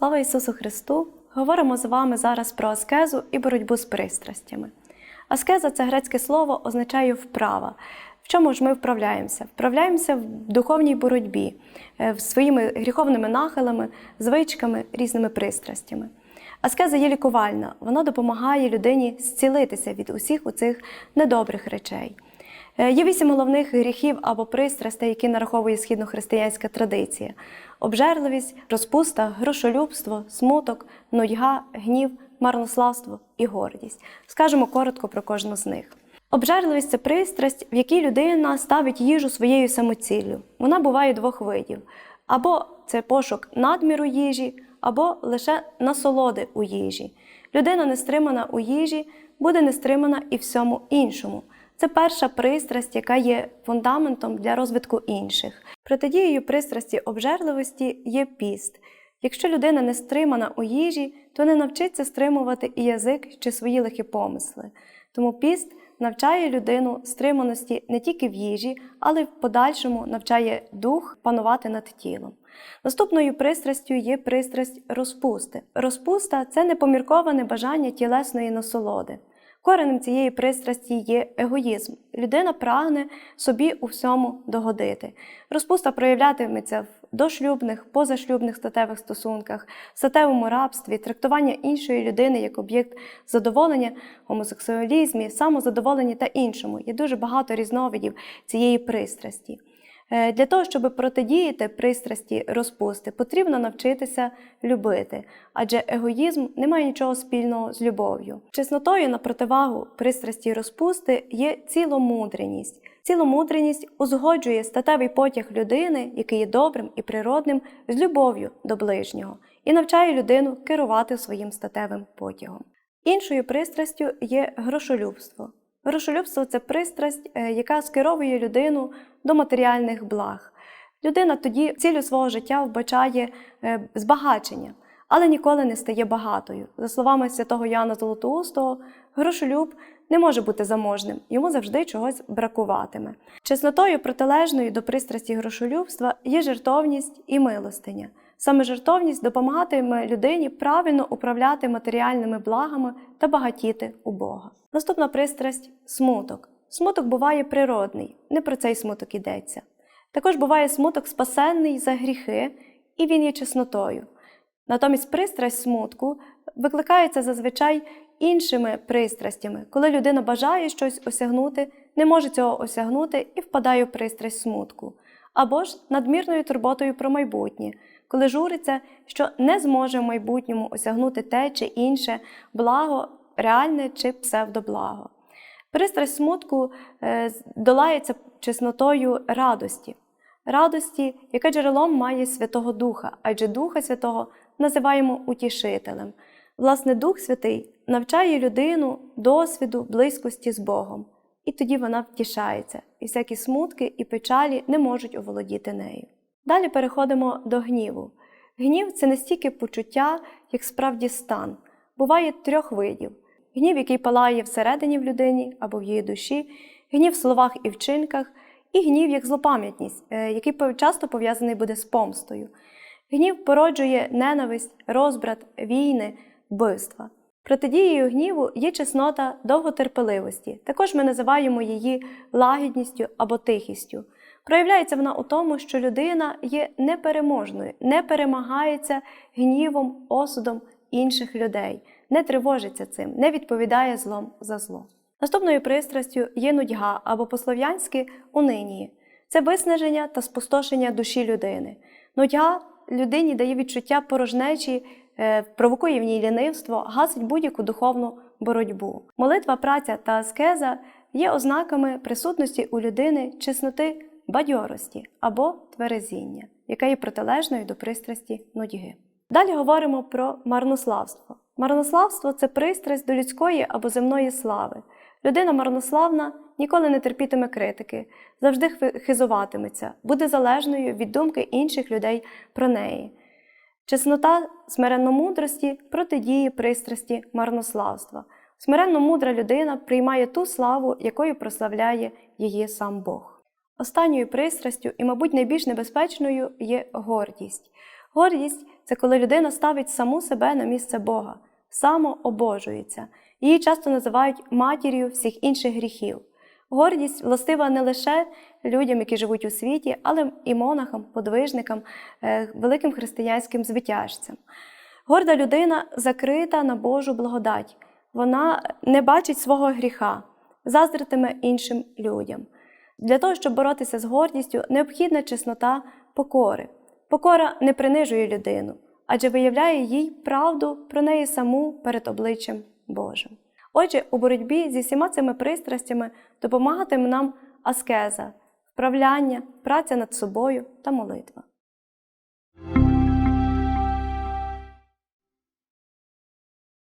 Слава Ісусу Христу! Говоримо з вами зараз про аскезу і боротьбу з пристрастями. Аскеза це грецьке слово означає вправа. В чому ж ми вправляємося? Вправляємося в духовній боротьбі е, своїми гріховними нахилами, звичками, різними пристрастями. Аскеза є лікувальна, вона допомагає людині зцілитися від усіх оцих недобрих речей. Е, Є вісім головних гріхів або пристрастей, які нараховує східнохристиянська традиція: обжерливість, розпуста, грошолюбство, смуток, нудьга, гнів, марнославство і гордість. Скажемо коротко про кожну з них. Обжерливість це пристрасть, в якій людина ставить їжу своєю самоціллю. Вона буває двох видів: або це пошук надміру їжі, або лише насолоди у їжі. Людина нестримана у їжі буде нестримана і всьому іншому. Це перша пристрасть, яка є фундаментом для розвитку інших. Протидією пристрасті обжерливості є піст. Якщо людина не стримана у їжі, то не навчиться стримувати і язик чи свої лихі помисли. Тому піст навчає людину стриманості не тільки в їжі, але й в подальшому навчає дух панувати над тілом. Наступною пристрастю є пристрасть розпусти. Розпуста це непомірковане бажання тілесної насолоди. Коренем цієї пристрасті є егоїзм. Людина прагне собі у всьому догодити. Розпуста проявлятиметься в дошлюбних, позашлюбних статевих стосунках, статевому рабстві, трактування іншої людини як об'єкт задоволення, гомосексуалізмі, самозадоволенні та іншому. Є дуже багато різновидів цієї пристрасті. Е, Для того, щоб протидіяти пристрасті розпусти, потрібно навчитися любити, адже егоїзм не має нічого спільного з любов'ю. Чеснотою на противагу пристрасті розпусти є ціломудреність. Ціломудреність узгоджує статевий потяг людини, який є добрим і природним, з любов'ю до ближнього, і навчає людину керувати своїм статевим потягом. Іншою пристрастю є грошолюбство. Грошолюбство це пристрасть, е, яка скеровує людину до матеріальних благ. Людина тоді цілю свого життя вбачає е, збагачення, але ніколи не стає багатою. За словами святого Яна Золотоустого, грошолюб не може бути заможним, йому завжди чогось бракуватиме. Чеснотою протилежною до пристрасті грошолюбства є жертовність і милостиня. Саме жертовність допомагатиме людині правильно управляти матеріальними благами та багатіти у Бога. Наступна пристрасть смуток. Смуток буває природний, не про цей смуток йдеться. Також буває смуток спасенний за гріхи, і він є чеснотою. Натомість пристрасть смутку викликається зазвичай іншими пристрастями, коли людина бажає щось осягнути, не може цього осягнути і впадає в пристрасть смутку, або ж надмірною турботою про майбутнє, коли журиться, що не зможе в майбутньому осягнути те чи інше благо, реальне чи псевдоблаго. Пристрасть смутку е, долається чеснотою радості, радості, яка джерелом має Святого Духа, адже Духа Святого називаємо утішителем. Власне, Дух Святий навчає людину досвіду близькості з Богом, і тоді вона втішається, і всякі смутки і печалі не можуть оволодіти нею. Далі переходимо до гніву. Гнів це не стільки почуття, як справді стан. Буває трьох видів: гнів, який палає всередині в людині або в її душі, гнів в словах і вчинках, і гнів як злопам'ятність, е, який часто пов'язаний буде з помстою. Гнів породжує ненависть, розбрат, війни, вбивства. Протидією гніву є чеснота довготерпеливості. Також ми називаємо її лагідністю або тихістю. Проявляється вона у тому, що людина є непереможною, не перемагається гнівом, осудом інших людей, не тривожиться цим, не відповідає злом за зло. Наступною пристрастю є нудьга або по-слов'янськи унинії. Це виснаження та спустошення душі людини. Нудьга людині дає відчуття порожнечі, е, провокує в ній лінивство, гасить будь-яку духовну боротьбу. Молитва, праця та аскеза є ознаками присутності у людини чесноти бадьорості або тверезіння, яка є протилежною до пристрасті нудьги. Далі говоримо про марнославство. Марнославство це пристрасть до людської або земної слави. Людина марнославна ніколи не терпітиме критики, завжди хизуватиметься, буде залежною від думки інших людей про неї. Чеснота смиренно-мудрості протидіє пристрасті марнославства. Смиренно-мудра людина приймає ту славу, якою прославляє її сам Бог. Останньою пристрастю і, мабуть, найбільш небезпечною є гордість. Гордість це коли людина ставить саму себе на місце Бога, самообожується. Її часто називають матір'ю всіх інших гріхів. Гордість властива не лише людям, які живуть у світі, але і монахам, подвижникам, е, великим християнським звитяжцям. Горда людина закрита на Божу благодать. Вона не бачить свого гріха, заздритиме іншим людям. Для того, щоб боротися з гордістю, необхідна чеснота покори. Покора не принижує людину, адже виявляє їй правду про неї саму перед обличчям Божим. Отже, у боротьбі зі всіма цими пристрастями допомагатиме нам аскеза, вправляння, праця над собою та молитва.